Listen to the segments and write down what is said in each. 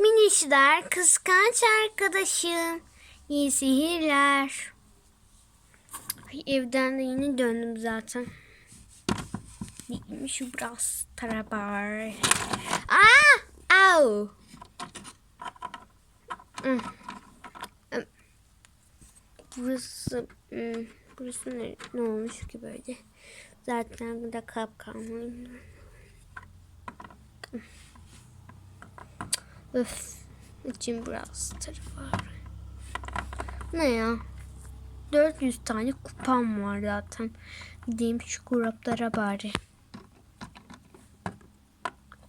Minişler kıskanç arkadaşım. İyi sihirler. Evden de yeni döndüm zaten. Neymiş biraz tarabar. Aa! Au! Hmm. Hmm. Burası hmm, burası ne, ne olmuş ki böyle? Zaten de kapkalıyım. Öf. İçim biraz var. Ne ya? 400 tane kupam var zaten. Gideyim şu gruplara bari.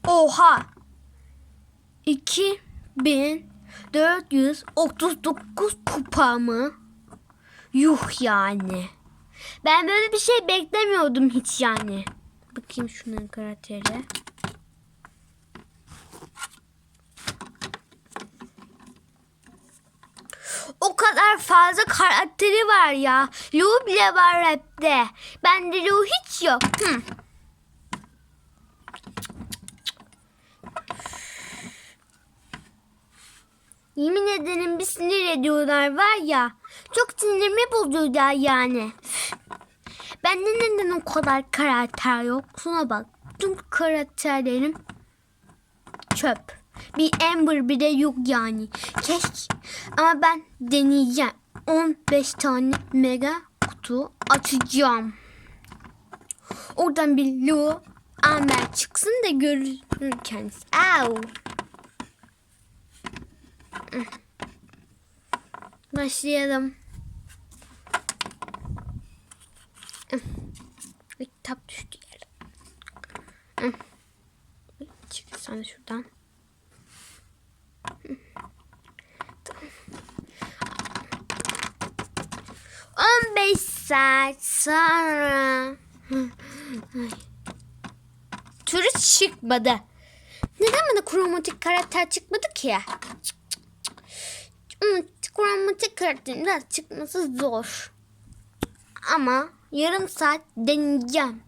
Oha! 2439 kupa mı? Yuh yani. Ben böyle bir şey beklemiyordum hiç yani. Bakayım şunun karakteri. O kadar fazla karakteri var ya. Lu bile var hepte. Bende Lu hiç yok. Hı. Yemin ederim bir sinir ediyorlar var ya. Çok sinirimi bozuyorlar yani. Bende neden o kadar karakter yok? Şuna bak. Tüm karakterlerim çöp. Bir Amber bile yok yani. Keşke. Ama ben deneyeceğim. 15 tane mega kutu açacağım. Oradan bir Lu Amber çıksın da görür kendisi. Au. Başlayalım. Bir kitap düştü yere. Çık sana şuradan. 15 saat sonra. Türü çıkmadı. Neden bana kromatik karakter çıkmadı ki? Hmm, kromatik karakterin biraz çıkması zor. Ama yarım saat deneyeceğim.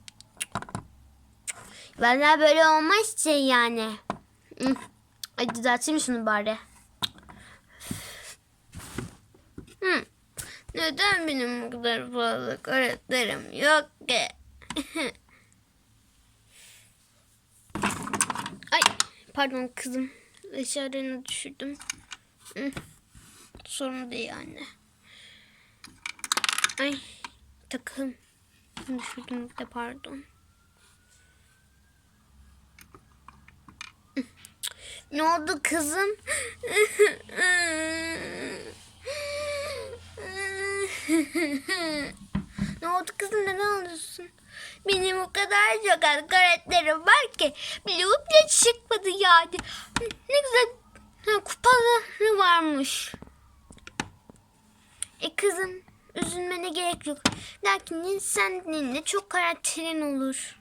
Vallahi böyle olmaz şey yani. Hmm. Hadi düzelteyim şunu bari. Hmm. Neden benim bu kadar fazla karakterim yok ki? Ay pardon kızım. Eşyalarını düşürdüm. Sorun değil anne. Ay takım. Düşürdüm de pardon. Ne oldu kızım? ne oldu kızım neden ağlıyorsun? Benim o kadar çok az karakterim var ki Blue bile çıkmadı yani. Ne güzel kupaları varmış. E kızım üzülmene gerek yok. Lakin senin de çok karakterin olur.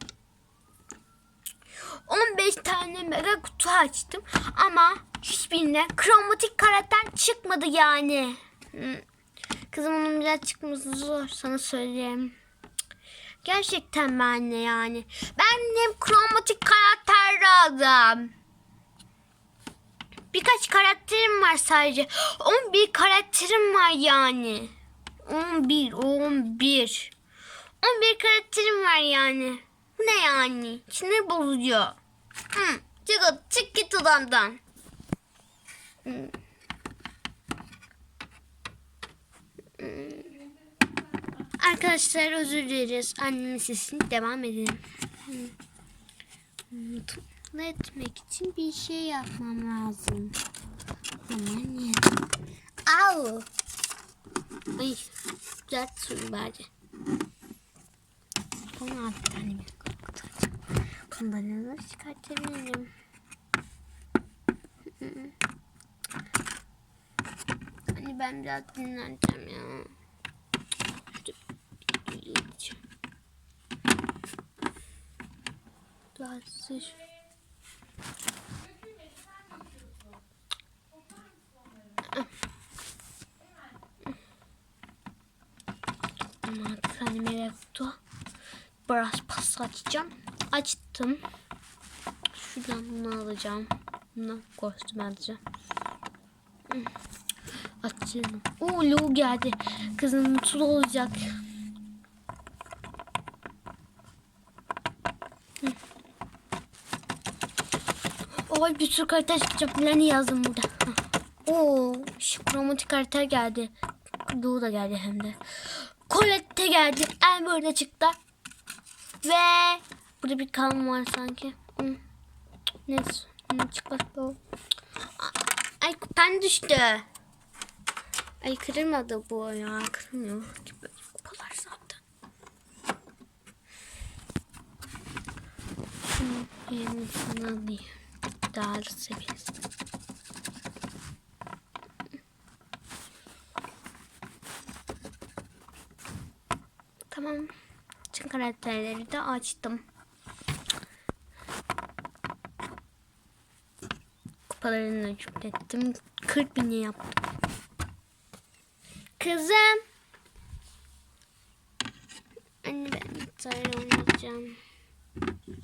15 tane mega kutu açtım ama hiçbirinde kromatik karakter çıkmadı yani. Kızım onun biraz çıkması zor sana söyleyeyim. Gerçekten ben de yani. Ben hep kromatik karakter lazım. Birkaç karakterim var sadece. 11 karakterim var yani. 11, 11. 11 karakterim var yani. Bu ne yani? Sinir bozucu. Hı, çık, çık git odamdan. Hı. Arkadaşlar özür dileriz. Annemin sesini devam edelim. Mutlu etmek için bir şey yapmam lazım. Hemen ye. Au. Ay, düzelt şunu bari. 16 tane mi? Kambanyaları çıkartabilirim. Hani ben biraz dinleneceğim ya. Ama tane meyve kutu. Biraz pas açacağım. Açtım. Şuradan bunu alacağım. Bundan kostüm alacağım. Açalım. Oo Lu geldi. Kızım mutlu olacak. Hı. Oy bir sürü karakter çıkacak. Bilerini yazdım burada. Hı. Oo şu kromatik karakter geldi. Lu da geldi hem de. Colette geldi. Amber de çıktı. Ve burada bir kalm var sanki. Hı. Neyse. Çıkarttı o. Ay kupan düştü. Ay kırılmadı bu ya. Kırılmıyor. Böyle kupalar zaten. Yeni sana alayım. Daha seviyesi. Tamam. Tüm karakterleri de açtım. Kupalarını da yüklettim. 40 bini yaptım. Kızım. Anne ben gitarla oynayacağım.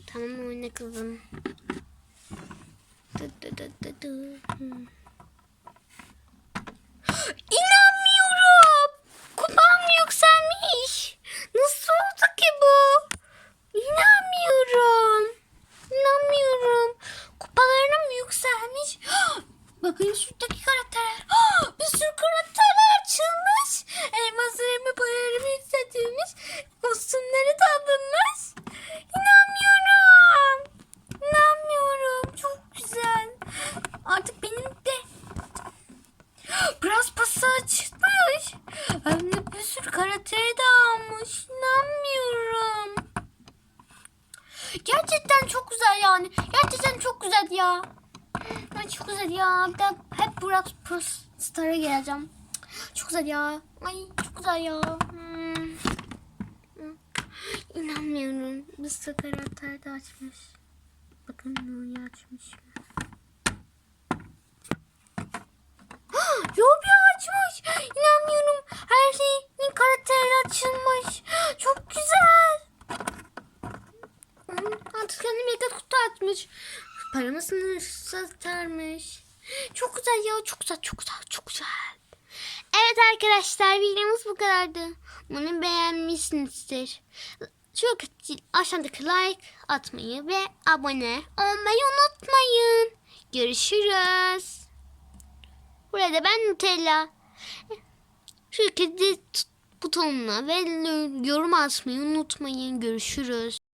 Tamam oyna kızım. Dı dı dı dı. Hmm. İnanmıyorum. Kupam yükselmiş. Nasıl oldu ki bu? İnanmıyorum. İnanmıyorum. Kupalarım yükselmiş. Bakın şuradaki karakterler. Bir sürü karakterler açılmış. Elmaslarımı, paralarımı yükseltilmiş. Kostümleri de alınmış. İnanmıyorum. İnanmıyorum. Çok güzel. Artık benim de Biraz pası açılmış. Hem de bir sürü karakteri de almış. İnanmıyorum. Gerçekten çok güzel yani. Gerçekten çok güzel ya. Ay çok güzel ya. Bir daha hep Burak Pro Star'a geleceğim. Çok güzel ya. Ay çok güzel ya. Hmm. İnanmıyorum. Sürü karakter de açmış. Bakın Nuri açmış. Yobi açmış. İnanmıyorum. Her şeyin karakteri açılmış. Çok güzel. Kendi mega kutu açmış. Paramı sınırsız atarmış. Çok güzel ya. Çok güzel. Çok güzel. Çok güzel. Evet arkadaşlar videomuz bu kadardı. Bunu beğenmişsinizdir. Çok aşağıdaki like atmayı ve abone olmayı unutmayın. Görüşürüz. Burada ben Nutella. Şu kedi butonuna ve yorum atmayı unutmayın. Görüşürüz.